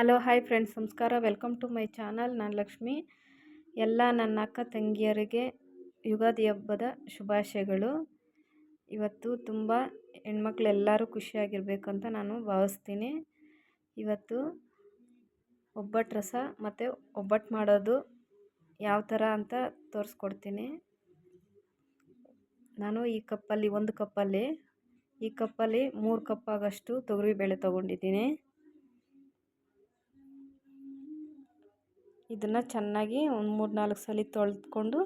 Hello, hi friends. ನಮಸ್ಕಾರ. Welcome to my channel. ನಾನು ಲಕ್ಷ್ಮಿ. ಎಲ್ಲ ನನ್ನ ಅಕ್ಕ ತಂಗಿಯರಿಗೆ ಯುಗಾದಿ ಹಬ್ಬದ ಶುಭಾಶಯಗಳು. ಇವತ್ತು ತುಂಬ ಹೆಣ್ಮಕ್ಳೆಲ್ಲರೂ ಖುಷಿಯಾಗಿರ್ಬೇಕಂತ ನಾನು ಭಾವಿಸ್ತೀನಿ. ಇವತ್ತು ಒಬ್ಬಟ್ಟು ರಸ ಮತ್ತು ಒಬ್ಬಟ್ಟು ಮಾಡೋದು ಯಾವ ಥರ ಅಂತ ತೋರಿಸ್ಕೊಡ್ತೀನಿ. ನಾನು ಈ ಕಪ್ಪಲ್ಲಿ ಒಂದು ಕಪ್ಪಲ್ಲಿ, ಈ ಕಪ್ಪಲ್ಲಿ ಮೂರು ಕಪ್ ಆಗೋಷ್ಟು ತೊಗರಿಬೇಳೆ ತೊಗೊಂಡಿದ್ದೀನಿ. ಇದನ್ನು ಚೆನ್ನಾಗಿ ಒಂದು ಮೂರು ನಾಲ್ಕು ಸಲ ತೊಳೆದ್ಕೊಂಡು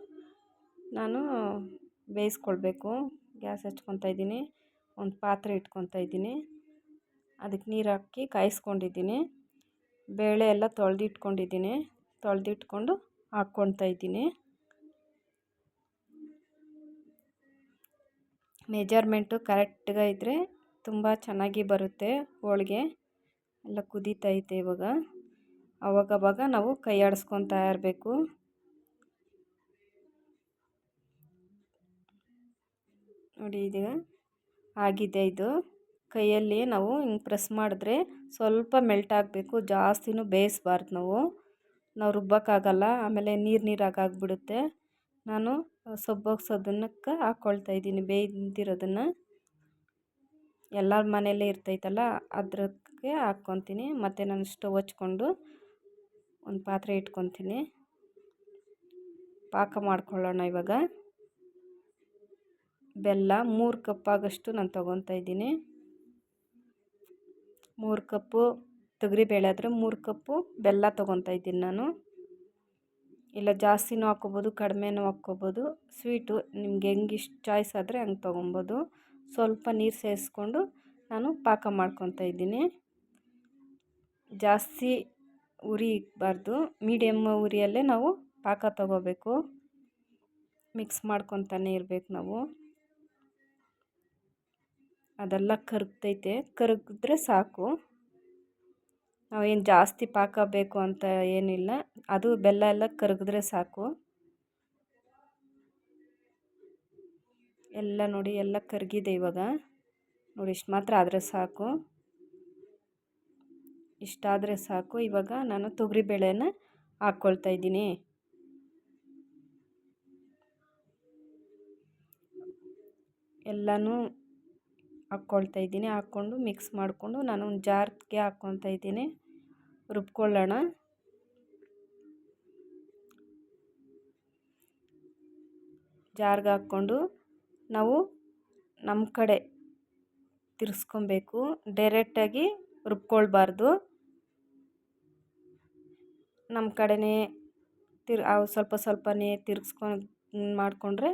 ನಾನು ಬೇಯಿಸ್ಕೊಳ್ಬೇಕು. ಗ್ಯಾಸ್ ಹಚ್ಕೊತಾ ಇದ್ದೀನಿ. ಒಂದು ಪಾತ್ರೆ ಇಟ್ಕೊತಾ ಇದ್ದೀನಿ. ಅದಕ್ಕೆ ನೀರು ಹಾಕಿ ಕಾಯಿಸ್ಕೊಂಡಿದ್ದೀನಿ. ಬೇಳೆ ಎಲ್ಲ ತೊಳೆದಿಟ್ಕೊಂಡಿದ್ದೀನಿ. ತೊಳೆದಿಟ್ಕೊಂಡು ಹಾಕ್ಕೊತಾ ಇದ್ದೀನಿ. ಮೆಜರ್ಮೆಂಟು ಕರೆಕ್ಟ್ಗೆ ಇದ್ದರೆ ತುಂಬ ಚೆನ್ನಾಗಿ ಬರುತ್ತೆ ಹೋಳಿಗೆ. ಎಲ್ಲ ಕುದೀತೈತೆ ಇವಾಗ. ಅವಾಗವಾಗ ನಾವು ಕೈ ಆಡಿಸ್ಕೊತಾ ಇರಬೇಕು. ನೋಡಿ ಇದು ಆಗಿದೆ ಇದು. ಕೈಯಲ್ಲಿ ನಾವು ಹಿಂಗೆ ಪ್ರೆಸ್ ಮಾಡಿದ್ರೆ ಸ್ವಲ್ಪ ಮೆಲ್ಟ್ ಆಗಬೇಕು, ಜಾಸ್ತಿನೂ ಬೇಯಿಸ್ಬಾರ್ದು ನಾವು. ನಾವು ರುಬ್ಬೋಕ್ಕಾಗಲ್ಲ, ಆಮೇಲೆ ನೀರು ನೀರಾಗಿ ಆಗಿಬಿಡುತ್ತೆ. ನಾನು ಸೊಬ್ಬಗ್ಸೋದನ್ನಕ್ಕೆ ಹಾಕ್ಕೊಳ್ತಾ ಇದ್ದೀನಿ, ಬೇಯ್ದಿರೋದನ್ನು. ಎಲ್ಲರ ಮನೆಯಲ್ಲೇ ಇರ್ತೈತಲ್ಲ ಅದಕ್ಕೆ ಹಾಕ್ಕೊತೀನಿ ಮತ್ತು ನಾನು ಸ್ಟವ್ ಹಚ್ಕೊಂಡು ಒಂದು ಪಾತ್ರೆ ಇಟ್ಕೊತೀನಿ. ಪಾಕ ಮಾಡ್ಕೊಳ್ಳೋಣ ಇವಾಗ. ಬೆಲ್ಲ ಮೂರು ಕಪ್ಪಾಗಷ್ಟು ನಾನು ತೊಗೊತಾ ಇದ್ದೀನಿ. ಮೂರು ಕಪ್ಪು ತೊಗರಿಬೇಳೆ ಆದರೆ ಮೂರು ಕಪ್ಪು ಬೆಲ್ಲ ತೊಗೊತಾ ಇದ್ದೀನಿ ನಾನು. ಇಲ್ಲ ಜಾಸ್ತಿನೂ ಹಾಕ್ಕೊಬೋದು, ಕಡಿಮೆನೂ ಹಾಕ್ಕೊಬೋದು. ಸ್ವೀಟು ನಿಮ್ಗೆ ಹೆಂಗೆ ಇಷ್ಟ ಚಾಯ್ಸ್ ಆದರೆ ಹಂಗೆ ತೊಗೊಬೋದು ಸ್ವಲ್ಪ ನೀರು ಸೇರಿಸ್ಕೊಂಡು ನಾನು ಪಾಕ ಮಾಡ್ಕೊತಾ ಇದ್ದೀನಿ. ಜಾಸ್ತಿ ಉರಿ ಇಕ್ಬಾರ್ದು. ಮೀಡಿಯಮ್ ಉರಿಯಲ್ಲೇ ನಾವು ಪಾಕ ತಗೋಬೇಕು. ಮಿಕ್ಸ್ ಮಾಡ್ಕೊತಾನೆ ಇರಬೇಕು ನಾವು. ಅದೆಲ್ಲ ಕರಗ್ತೈತೆ. ಕರಗಿದ್ರೆ ಸಾಕು. ನಾವೇನು ಜಾಸ್ತಿ ಪಾಕ ಬೇಕು ಅಂತ ಏನಿಲ್ಲ. ಅದು ಬೆಲ್ಲ ಎಲ್ಲ ಕರಗಿದ್ರೆ ಸಾಕು. ಎಲ್ಲ ನೋಡಿ ಎಲ್ಲ ಕರಗಿದೆ ಇವಾಗ. ನೋಡಿ ಇಷ್ಟು ಮಾತ್ರ ಆದರೆ ಸಾಕು. ಇಷ್ಟಾದರೆ ಸಾಕು. ಇವಾಗ ನಾನು ತೊಗರಿಬೇಳೆನ ಹಾಕ್ಕೊಳ್ತಾ ಇದ್ದೀನಿ. ಎಲ್ಲನೂ ಹಾಕ್ಕೊಳ್ತಾ ಇದ್ದೀನಿ. ಹಾಕ್ಕೊಂಡು ಮಿಕ್ಸ್ ಮಾಡಿಕೊಂಡು ನಾನು ಒಂದು ಜಾರ್ಗೆ ಹಾಕ್ಕೊತಾ ಇದ್ದೀನಿ. ರುಬ್ಕೊಳ್ಳೋಣ. ಜಾರ್ಗೆ ಹಾಕ್ಕೊಂಡು ನಾವು ನಮ್ಮ ಕಡೆ ತಿರ್ಸ್ಕೊಬೇಕು. ಡೈರೆಕ್ಟಾಗಿ ರುಬ್ಕೊಳ್ಬಾರ್ದು. ನಮ್ಮ ಕಡೆಯೇ ತಿರ್ ಸ್ವಲ್ಪ ಸ್ವಲ್ಪನೇ ತಿರ್ಗಿಸ್ಕೊಂಡು ಮಾಡಿಕೊಂಡ್ರೆ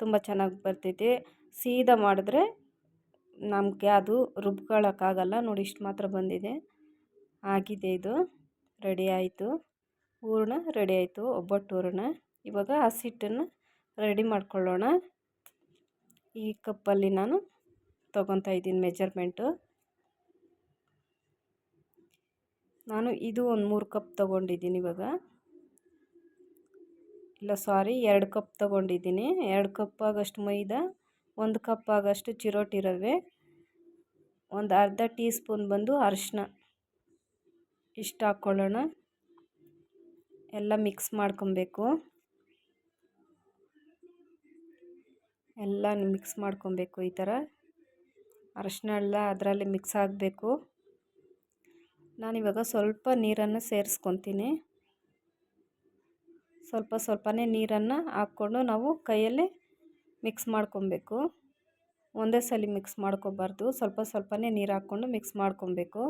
ತುಂಬ ಚೆನ್ನಾಗಿ ಬರ್ತೈತಿ. ಸೀದಾ ಮಾಡಿದ್ರೆ ನಮಗೆ ಅದು ರುಬ್ಕೊಳ್ಳೋಕ್ಕಾಗಲ್ಲ ನೋಡಿ ಇಷ್ಟು ಮಾತ್ರ ಬಂದಿದೆ. ಆಗಿದೆ ಇದು. ರೆಡಿ ಆಯಿತು. ಹೂರಣ ರೆಡಿ ಆಯಿತು. ಒಬ್ಬಟ್ಟು ಹೂರಣ. ಇವಾಗ ಹಸಿಟ್ಟನ್ನು ರೆಡಿ ಮಾಡ್ಕೊಳ್ಳೋಣ. ಈ ಕಪ್ಪಲ್ಲಿ ನಾನು ತೊಗೊತಾ ಇದ್ದೀನಿ ಮೆಜರ್ಮೆಂಟು. ನಾನು ಇದು ಒಂದು ಮೂರು ಕಪ್ ತೊಗೊಂಡಿದ್ದೀನಿ ಇವಾಗ. ಇಲ್ಲ ಸಾರಿ ಎರಡು ಕಪ್ ತೊಗೊಂಡಿದ್ದೀನಿ. ಎರಡು ಕಪ್ ಆಗಷ್ಟು ಮೈದಾ, ಒಂದು ಕಪ್ ಆಗಷ್ಟು ಚಿರೋಟಿ ರವೆ, ಒಂದು ಅರ್ಧ ಟೀ ಸ್ಪೂನ್ ಬಂದು ಅರಿಶಿನ ಇಷ್ಟು ಹಾಕ್ಕೊಳ್ಳೋಣ ಎಲ್ಲ ಮಿಕ್ಸ್ ಮಾಡ್ಕೊಬೇಕು. ಎಲ್ಲ ಮಿಕ್ಸ್ ಮಾಡ್ಕೊಬೇಕು ಈ ಥರ ಅರಿಶಿನ ಎಲ್ಲ ಅದರಲ್ಲಿ ಮಿಕ್ಸ್ ಆಗಬೇಕು. ನಾನಿವಾಗ ಸ್ವಲ್ಪ ನೀರನ್ನು ಸೇರಿಸ್ಕೊತೀನಿ. ಸ್ವಲ್ಪ ಸ್ವಲ್ಪನೇ ನೀರನ್ನು ಹಾಕ್ಕೊಂಡು ನಾವು ಕೈಯಲ್ಲೇ ಮಿಕ್ಸ್ ಮಾಡ್ಕೊಬೇಕು. ಒಂದೇ ಸಲ ಮಿಕ್ಸ್ ಮಾಡ್ಕೋಬಾರ್ದು. ಸ್ವಲ್ಪ ಸ್ವಲ್ಪನೇ ನೀರು ಹಾಕ್ಕೊಂಡು ಮಿಕ್ಸ್ ಮಾಡ್ಕೊಬೇಕು.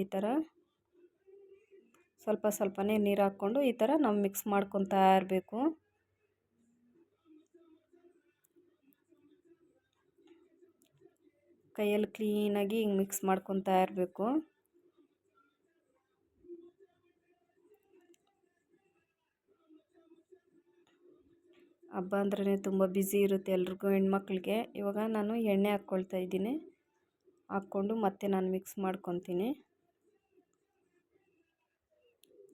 ಈ ಥರ. ಸ್ವಲ್ಪ ಸ್ವಲ್ಪನೇ ನೀರು ಹಾಕ್ಕೊಂಡು ಈ ಥರ ನಾವು ಮಿಕ್ಸ್ ಮಾಡ್ಕೊತಾ ಇರಬೇಕು. ಕೈಯಲ್ಲಿ ಕ್ಲೀನಾಗಿ ಹಿಂಗೆ ಮಿಕ್ಸ್ ಮಾಡ್ಕೊತಾ ಇರಬೇಕು. ಹಬ್ಬ ಅಂದ್ರೆ ತುಂಬ ಬ್ಯುಸಿ ಇರುತ್ತೆ ಎಲ್ರಿಗೂ ಹೆಣ್ಮಕ್ಳಿಗೆ. ಇವಾಗ ನಾನು ಎಣ್ಣೆ ಹಾಕ್ಕೊಳ್ತಾ ಇದ್ದೀನಿ. ಹಾಕ್ಕೊಂಡು ಮತ್ತೆ ನಾನು ಮಿಕ್ಸ್ ಮಾಡ್ಕೊತೀನಿ.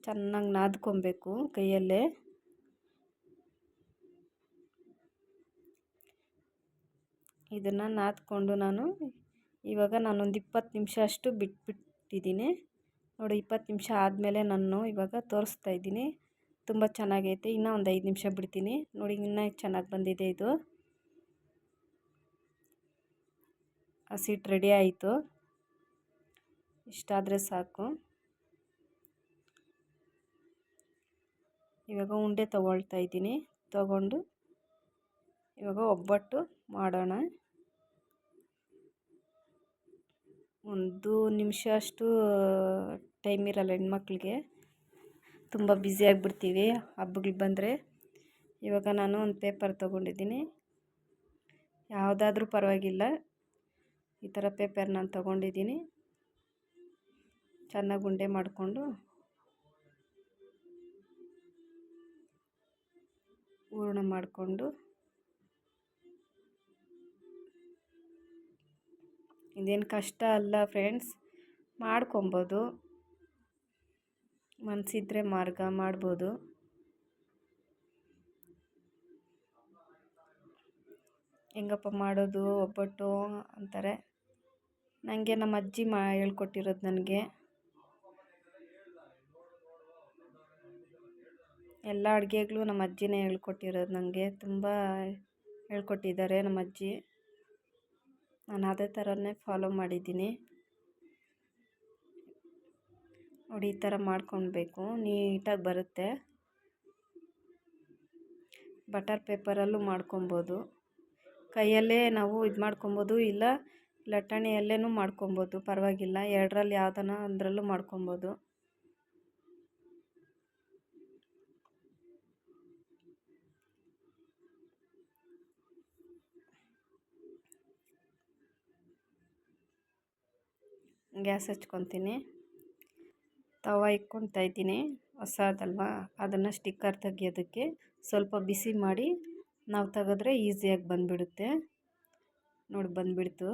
ಚೆನ್ನಾಗಿ ನಾದ್ಕೊಬೇಕು ಕೈಯಲ್ಲೇ. ಇದನ್ನು ನಾದಿಕೊಂಡು ನಾನು ಇವಾಗ ನಾನೊಂದು ಇಪ್ಪತ್ತು ನಿಮಿಷ ಅಷ್ಟು ಬಿಟ್ಬಿಟ್ಟಿದ್ದೀನಿ ನೋಡಿ, ಇಪ್ಪತ್ತು ನಿಮಿಷ ಆದಮೇಲೆ ನಾನು ಇವಾಗ ತೋರಿಸ್ತಾ ಇದ್ದೀನಿ. ತುಂಬ ಚೆನ್ನಾಗೈತೆ. ಇನ್ನೂ ಒಂದು ಐದು ನಿಮಿಷ ಬಿಡ್ತೀನಿ. ನೋಡಿ, ಇನ್ನೂ ಚೆನ್ನಾಗಿ ಬಂದಿದೆ ಇದು. ಹಸಿಟ್ಟು ರೆಡಿ ಆಯಿತು. ಇಷ್ಟಾದರೆ ಸಾಕು. ಇವಾಗ ಉಂಡೆ ತಗೊಳ್ತಾ ಇದ್ದೀನಿ. ತಗೊಂಡು ಇವಾಗ ಒಬ್ಬಟ್ಟು ಮಾಡೋಣ. ಒಂದು ನಿಮಿಷ ಅಷ್ಟು ಟೈಮ್ ಇರಲ್ಲ ಹೆಣ್ಮಕ್ಳಿಗೆ. ತುಂಬ ಬ್ಯುಸಿಯಾಗಿಬಿಡ್ತೀವಿ ಹಬ್ಬಗಳು ಬಂದರೆ. ಇವಾಗ ನಾನು ಒಂದು ಪೇಪರ್ ತೊಗೊಂಡಿದ್ದೀನಿ. ಯಾವುದಾದ್ರೂ ಪರವಾಗಿಲ್ಲ. ಈ ಥರ ಪೇಪರ್ ನಾನು ತೊಗೊಂಡಿದ್ದೀನಿ. ಚೆನ್ನಾಗಿ ಉಂಡೆ ಮಾಡಿಕೊಂಡು. ಹೂರ್ಣ ಮಾಡಿಕೊಂಡು. ಇದೇನು ಕಷ್ಟ ಅಲ್ಲ ಫ್ರೆಂಡ್ಸ್ ಮಾಡ್ಕೊಬೋದು. ಮನಸ್ಸಿದ್ರೆ ಮಾರ್ಗ ಮಾಡ್ಬೋದು. ಹೆಂಗಪ್ಪ ಮಾಡೋದು ಒಬ್ಬಟ್ಟು ಅಂತಾರೆ. ನನಗೆ ನಮ್ಮ ಅಜ್ಜಿ ಮಾ ಹೇಳ್ಕೊಟ್ಟಿರೋದು ನನಗೆ. ಎಲ್ಲ ಅಡುಗೆಗಳು ನಮ್ಮ ಅಜ್ಜಿನೇ ಹೇಳ್ಕೊಟ್ಟಿರೋದು ನನಗೆ ತುಂಬ ಹೇಳ್ಕೊಟ್ಟಿದ್ದಾರೆ ನಮ್ಮ ಅಜ್ಜಿ ನಾನು ಅದೇ ಥರನೇ ಫಾಲೋ ಮಾಡಿದ್ದೀನಿ. ನೋಡಿ, ಈ ಥರ ಮಾಡ್ಕೊಳ್ಬೇಕು. ನೀಟಾಗಿ ಬರುತ್ತೆ. ಬಟರ್ ಪೇಪರಲ್ಲೂ ಮಾಡ್ಕೊಬೋದು ಕೈಯಲ್ಲೇ ನಾವು ಇದು ಮಾಡ್ಕೊಬೋದು ಇಲ್ಲ ಲಟ್ಟಣಿಯಲ್ಲೇ ಮಾಡ್ಕೊಬೋದು ಪರವಾಗಿಲ್ಲ. ಎರಡರಲ್ಲಿ ಯಾವ್ದಾನ ಒಂದರಲ್ಲೂ ಮಾಡ್ಕೊಬೋದು ಗ್ಯಾಸ್ ಹಚ್ಕೊತೀನಿ. ತವ ಇಕ್ಕೊಳ್ತಾ ಇದ್ದೀನಿ. ಹೊಸದಲ್ವ? ಅದನ್ನು ಸ್ಟಿಕ್ಕರ್ ತೆಗಿಯೋದಕ್ಕೆ ಸ್ವಲ್ಪ ಬಿಸಿ ಮಾಡಿ ನಾವು ತೆಗೆದ್ರೆ ಈಸಿಯಾಗಿ ಬಂದುಬಿಡುತ್ತೆ. ನೋಡಿ ಬಂದುಬಿಡ್ತು.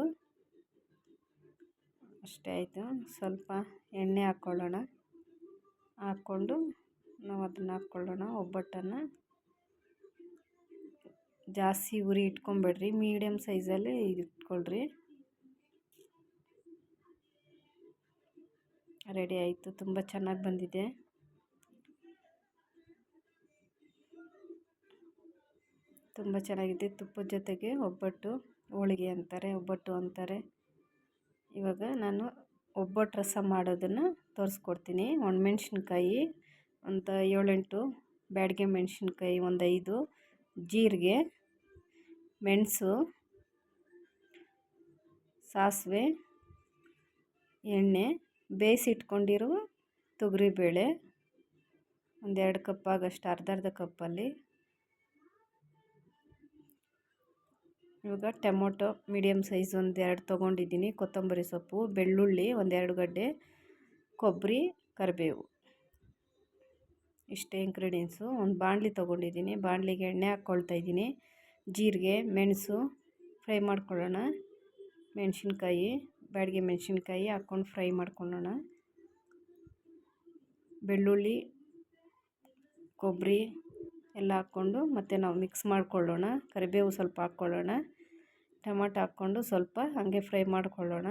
ಅಷ್ಟೇ ಆಯಿತು. ಸ್ವಲ್ಪ ಎಣ್ಣೆ ಹಾಕ್ಕೊಳ್ಳೋಣ ಹಾಕ್ಕೊಂಡು ನಾವು ಅದನ್ನು ಹಾಕ್ಕೊಳ್ಳೋಣ. ಒಬ್ಬಟ್ಟನ್ನು ಜಾಸ್ತಿ ಉರಿ ಇಟ್ಕೊಬೇಡ್ರಿ. ಮೀಡಿಯಮ್ ಸೈಜಲ್ಲಿ ಇಟ್ಕೊಳ್ರಿ. ರೆಡಿ ಆಯಿತು, ತುಂಬ ಚೆನ್ನಾಗಿ ಬಂದಿದೆ. ತುಂಬ ಚೆನ್ನಾಗಿದೆ ತುಪ್ಪದ ಜೊತೆಗೆ ಒಬ್ಬಟ್ಟು ಹೋಳಿಗೆ ಅಂತಾರೆ, ಒಬ್ಬಟ್ಟು ಅಂತಾರೆ. ಇವಾಗ ನಾನು ಒಬ್ಬಟ್ಟು ರಸ ಮಾಡೋದನ್ನು ತೋರಿಸ್ಕೊಡ್ತೀನಿ. ಒಣಮೆಣ್ಸಿನ್ಕಾಯಿ ಒಂದು ಏಳೆಂಟು ಬ್ಯಾಡಗೆ ಮೆಣಸಿನ್ಕಾಯಿ, ಒಂದು ಐದು ಜೀರಿಗೆ, ಮೆಣಸು, ಸಾಸಿವೆ, ಎಣ್ಣೆ ಬೇಯಿಸಿಟ್ಕೊಂಡಿರುವ ತೊಗರಿಬೇಳೆ ಒಂದೆರಡು ಕಪ್ ಆಗಷ್ಟು ಅರ್ಧ ಅರ್ಧ ಕಪ್ಪಲ್ಲಿ. ಇವಾಗ ಟೊಮೊಟೊ ಮೀಡಿಯಮ್ ಸೈಜ್ ಒಂದೆರಡು ತೊಗೊಂಡಿದ್ದೀನಿ. ಕೊತ್ತಂಬರಿ ಸೊಪ್ಪು, ಬೆಳ್ಳುಳ್ಳಿ, ಒಂದೆರಡು ಗಡ್ಡೆ, ಕೊಬ್ಬರಿ, ಕರಿಬೇವು. ಇಷ್ಟೇ ಇಂಗ್ರೀಡಿಯೆಂಟ್ಸು ಒಂದು ಬಾಣಲಿ ತೊಗೊಂಡಿದ್ದೀನಿ. ಬಾಣಲಿಗೆ ಎಣ್ಣೆ ಹಾಕ್ಕೊಳ್ತಾ ಇದ್ದೀನಿ. ಜೀರಿಗೆ, ಮೆಣಸು, ಫ್ರೈ ಮಾಡ್ಕೊಳ್ಳೋಣ. ಮೆಣಸಿನ್ಕಾಯಿ. ಬ್ಯಾಡಗೆ ಮೆಣಸಿನ್ಕಾಯಿ ಹಾಕ್ಕೊಂಡು ಫ್ರೈ ಮಾಡ್ಕೊಳ್ಳೋಣ ಬೆಳ್ಳುಳ್ಳಿ, ಕೊಬ್ಬರಿ ಎಲ್ಲ ಹಾಕ್ಕೊಂಡು ಮತ್ತು ನಾವು ಮಿಕ್ಸ್ ಮಾಡ್ಕೊಳ್ಳೋಣ. ಕರಿಬೇವು ಸ್ವಲ್ಪ ಹಾಕ್ಕೊಳ್ಳೋಣ. ಟೊಮಾಟೊ ಹಾಕ್ಕೊಂಡು ಸ್ವಲ್ಪ ಹಾಗೆ ಫ್ರೈ ಮಾಡ್ಕೊಳ್ಳೋಣ.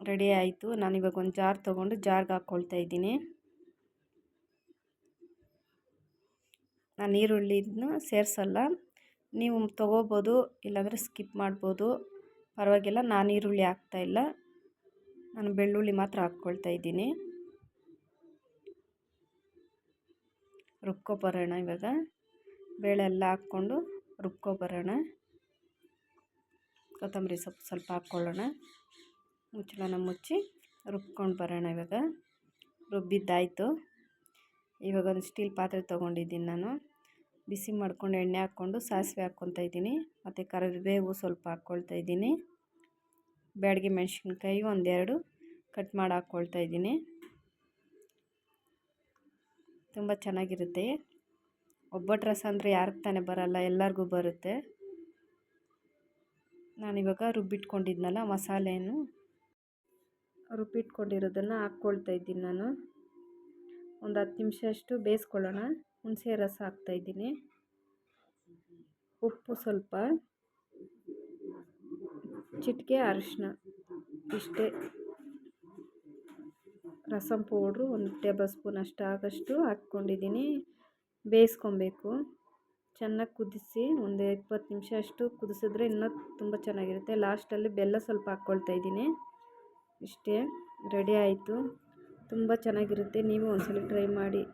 ರೆಡಿ ಆಯಿತು. ನಾನಿವಾಗ ಒಂದು ಜಾರ್ ತೊಗೊಂಡು ಜಾರ್ಗೆ ಹಾಕ್ಕೊಳ್ತಾ ಇದ್ದೀನಿ. ನಾನು ಈರುಳ್ಳಿನ ಸೇರಿಸಲ್ಲ. ನೀವು ತೊಗೋಬೋದು, ಇಲ್ಲಾಂದರೆ ಸ್ಕಿಪ್ ಮಾಡ್ಬೋದು. ಪರವಾಗಿಲ್ಲ, ನಾನು ಈರುಳ್ಳಿ ಹಾಕ್ತಾಯಿಲ್ಲ ನಾನು ಬೆಳ್ಳುಳ್ಳಿ ಮಾತ್ರ ಹಾಕ್ಕೊಳ್ತಾ ಇದ್ದೀನಿ. ರುಬ್ಕೊಬರೋಣ ಇವಾಗ. ಬೇಳೆ ಎಲ್ಲ ಹಾಕ್ಕೊಂಡು ರುಬ್ಕೊಬರೋಣ ಕೊತ್ತಂಬರಿ ಸೊಪ್ಪು ಸ್ವಲ್ಪ ಹಾಕ್ಕೊಳ್ಳೋಣ. ಮುಚ್ಚಳನ ಮುಚ್ಚಿ ರುಬ್ಕೊಂಡು ಬರೋಣ ಇವಾಗ. ರುಬ್ಬಿದ್ದಾಯಿತು. ಇವಾಗ ಒಂದು ಸ್ಟೀಲ್ ಪಾತ್ರೆ ತೊಗೊಂಡಿದ್ದೀನಿ ನಾನು. ಬಿಸಿ ಮಾಡ್ಕೊಂಡು ಎಣ್ಣೆ ಹಾಕ್ಕೊಂಡು ಸಾಸಿವೆ ಹಾಕ್ಕೊತಾ ಇದ್ದೀನಿ. ಮತ್ತು ಕರಿಬೇವು ಸ್ವಲ್ಪ ಹಾಕ್ಕೊಳ್ತಾ ಇದ್ದೀನಿ. ಬ್ಯಾಡಗಿ ಮೆಣಸಿನ್ಕಾಯಿ ಒಂದೆರಡು ಕಟ್ ಮಾಡಿ ಹಾಕ್ಕೊಳ್ತಾ ಇದ್ದೀನಿ. ತುಂಬ ಚೆನ್ನಾಗಿರುತ್ತೆ. ಒಬ್ಬಟ್ಟು ರಸ ಅಂದರೆ ಯಾರಿಗೆ ತಾನೇ ಬರಲ್ಲ, ಎಲ್ಲರಿಗೂ ಬರುತ್ತೆ. ನಾನಿವಾಗ ರುಬ್ಬಿಟ್ಕೊಂಡಿದ್ನಲ್ಲ ಮಸಾಲೆಯನ್ನು, ರುಬ್ಬಿಟ್ಕೊಂಡಿರೋದನ್ನು ಹಾಕ್ಕೊಳ್ತಾ ಇದ್ದೀನಿ ನಾನು. ಒಂದು ಹತ್ತು ನಿಮಿಷ ಅಷ್ಟು ಬೇಯಿಸ್ಕೊಳ್ಳೋಣ. ಹುಣಸೆ ರಸ ಹಾಕ್ತಾಯಿದ್ದೀನಿ ಉಪ್ಪು ಸ್ವಲ್ಪ. ಚಿಟಿಕೆ ಅರಿಶಿನ ಇಷ್ಟೇ. ರಸಂ ಪೌಡ್ರು ಒಂದು ಟೇಬಲ್ ಸ್ಪೂನ್ ಅಷ್ಟು ಆಗಷ್ಟು ಹಾಕ್ಕೊಂಡಿದ್ದೀನಿ. ಬೇಯಿಸ್ಕೊಬೇಕು. ಚೆನ್ನಾಗಿ ಕುದಿಸಿ ಒಂದು ಇಪ್ಪತ್ತು ನಿಮಿಷ ಅಷ್ಟು ಕುದಿಸಿದ್ರೆ ಇನ್ನೂ ತುಂಬ ಚೆನ್ನಾಗಿರುತ್ತೆ. ಲಾಸ್ಟಲ್ಲಿ ಬೆಲ್ಲ ಸ್ವಲ್ಪ ಹಾಕ್ಕೊಳ್ತಾ ಇದ್ದೀನಿ. ಇಷ್ಟೇ. ರೆಡಿ ಆಯಿತು. ತುಂಬ ಚೆನ್ನಾಗಿರುತ್ತೆ. ನೀವು ಒಂದ್ಸಲ ಟ್ರೈ ಮಾಡಿ.